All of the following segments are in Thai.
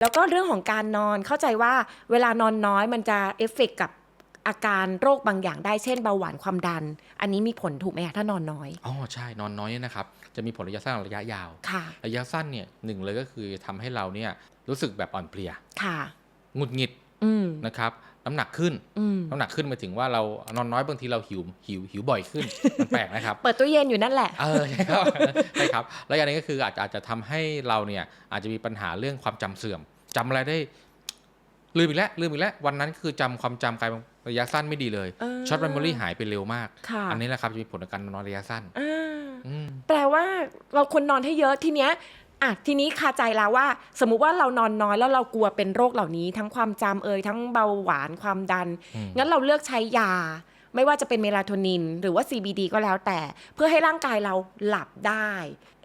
แล้วก็เรื่องของการนอนเข้าใจว่าเวลานอนน้อยมันจะเอฟเฟกต์กับอาการโรคบางอย่างได้เช่นเบาหวานความดัน อันนี้มีผลถูกไหมคะถ้านอนน้อย อ๋อใช่นอนน้อยเนี่ยนะครับ จะมีผลระยะสั้นกับระยะยาว ค่ะ ระยะสั้นเนี่ยหนึ่งเลยก็คือทำให้เราเนี่ยรู้สึกแบบอ่อนเพลียค่ะ หงุดหงิดอืม นะครับน้ำหนักขึ้นอืมน้ำหนักขึ้นหมายถึงว่าเรานอนน้อยบางทีเราหิวหิวหิวบ่อยขึ้นมันแปลกนะครับ เปิดตู้เย็นอยู่นั่นแหละเออใช่ครับใช่ครับ แล้วอย่างนี้ก็คืออาจจะอาจจะทำให้เราเนี่ยอาจจะมีปัญหาเรื่องความจำเสื่อมจำอะไรได้ ลืมอีกแล้วลืมอีกแล้ววันนั้นคือจำความจำกลายเป็นระยะสั้นไม่ดีเลยเออช็อตเมมโมรีหายไปเร็วมากค่ะอันนี้แหละครับจะมีผลต่อการนอนระยะสั้นอ่าอืมแปลว่าเราควรนอนให้เยอะทีเนี้ย อะทีนี้คาใจแล้วว่า สมมุติว่าเรานอนน้อยแล้วเรากลัวเป็นโรคเหล่านี้ ทั้งความจำเอ่ยทั้งเบาหวานความดันอืมงั้นเราเลือกใช้ยา ไม่ว่าจะเป็นเมลาโทนิน หรือว่า CBD ก็แล้วแต่ เพื่อให้ร่างกายเราหลับได้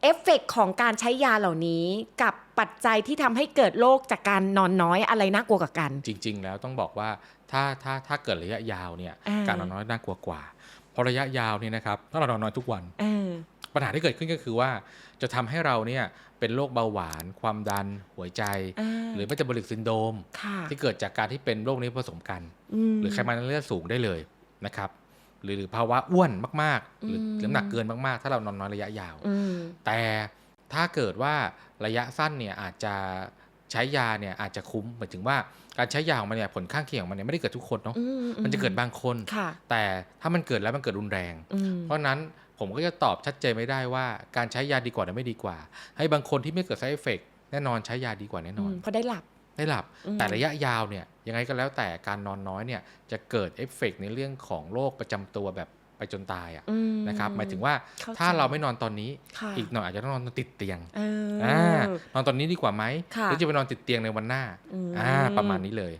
เอฟเฟกต์ของการใช้ยาเหล่านี้กับปัจจัยที่ทำให้เกิดโรคจากการนอนน้อยอะไรน่ากลัวกว่ากัน จริง ๆ แล้วต้องบอกว่าถ้าถ้าถ้าเกิดระยะยาวเนี่ยอ่า การนอนน้อยน่ากลัวกว่าเพราะระยะยาวเนี่ยนะครับถ้าเรานอนน้อยทุกวันเออ ปัญหาที่เกิดขึ้นก็คือว่าจะทำให้เราเนี่ยเป็นโรคเบาหวาน ความดันหัวใจอ่าหรือไม่จะบริกซินโดมค่ะที่เกิดจากการที่เป็นโรคนี้ผสมกันมหรือไขมันในเลือดสูงได้เลยนะครับ หรือหรือภาวะอ้วนมากๆ หรือมน้ำหนักเกินมากๆ ถ้าเรานอนน้อยระยะยาวอืมแต่ถ้าเกิดว่าระยะสั้นเนี่ยอาจจะใช้ยาเนี่ยอาจจะคุ้มหมายถึงว่าการใช้ยาของมันเนี่ยผลข้างเคียงของมันเนี่ยไม่ได้เกิดทุกคนเนาะอืมันจะเกิดบางคนค่ะแต่ถ้ามันเกิดแล้วมันเกิดรุนแรงอืมเพราะฉะนั้น ผมก็จะตอบชัดเจนไม่ได้ว่าการใช้ยาดีกว่าหรือไม่ดีกว่า ให้บางคนที่ไม่เกิด side effect แน่นอนใช้ยาดีกว่าแน่นอนเพราะได้หลับได้หลับอืมแต่ระยะยาวเนี่ยยังไงก็แล้วแต่การนอนน้อยเนี่ยจะเกิดเอฟเฟกต์ในเรื่องของโรคประจำตัวแบบไปจนตายอะอืมนะครับหมายถึงว่าเข้าใจถ้าเราไม่นอนตอนนี้ค่ะอีกหน่อยอาจจะต้องนอนติดเตียงเออออ่านอนตอนนี้ดีกว่าไหมค่ะหรือจะไปนอนติดเตียงในวันหน้าอืมอ่าประมาณนี้เลย